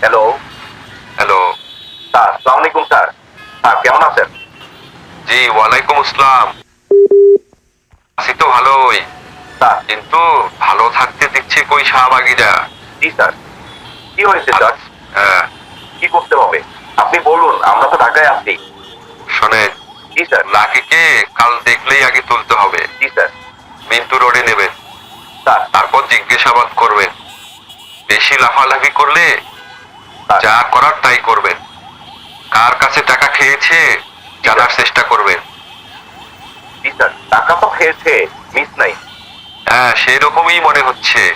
Hello hello sir সালাম আলাইকুম sir sir কেমন আছেন? জি ওয়ালাইকুম আসসালাম। আছি তো ভালোই। স্যার। কিন্তু ভালো থাকতে দিচ্ছে কই শাহবাগিরা? জি স্যার। কি হয়েছে স্যার? হ্যাঁ। কি করতে হবে? আপনি বলুন আমরা তো ঢাকায় আছি। শোনেন জি স্যার। লাকিকে কাল দেখলেই আগে তুলতে হবে। জি স্যার। মিন্টু রোডে নেবেন। স্যার। তারপর জিজ্ঞাসাবাদ করবেন। বেশি লাফালাফি করলে যা করার তাই করবেন। কার কাছে টাকা খেয়েছে জানার চেষ্টা করবেন। জি স্যার টাকা তো খেয়েছে মিস নাই। হ্যাঁ সেই রকমই মনে হচ্ছে।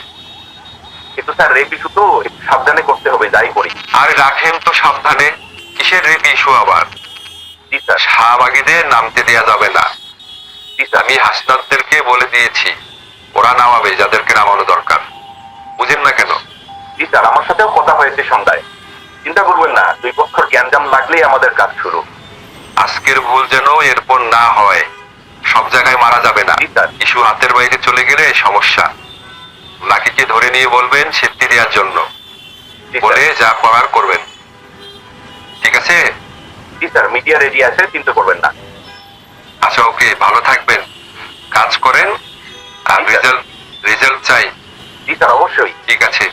কিন্তু স্যার রেপ ইস্যু তো সাবধানে করতে হবে যাই করি। আর রাখেন তো সাবধানে কিসের রেপ ইস্যু আবার? জি স্যার। শাহবাগীদের নামতে দেয়া যাবে না। আমি হাসনাতদেরকে বলে দিয়েছি ওরা নামাবে যাদেরকে নামানো দরকার। বুঝেন না কেন? জি স্যার আমার সাথেও কথা হয়েছে সন্ধ্যায়। চিন্তা করবেন না দুই পক্ষের জ্ঞানজাম লাগলেই আমাদের কাজ শুরু। আজকের ভুল যেন এরপর না হয় সব জায়গায় মারা যাবে না। ইস্যু হাতের বাইরে চলে গেলে সমস্যা। লাকিকে ধরে নিয়ে বলবেন সেফটি দেওয়ার জন্য। বলে যা করার করবেন। ঠিক আছে? জি স্যার মিডিয়া রেডি আছে চিন্তা করবেন না। আচ্ছা ওকে ভালো থাকবেন। কাজ করেন আর রেজাল্ট রেজাল্ট চাই। জি স্যার অবশ্যই। ঠিক আছে।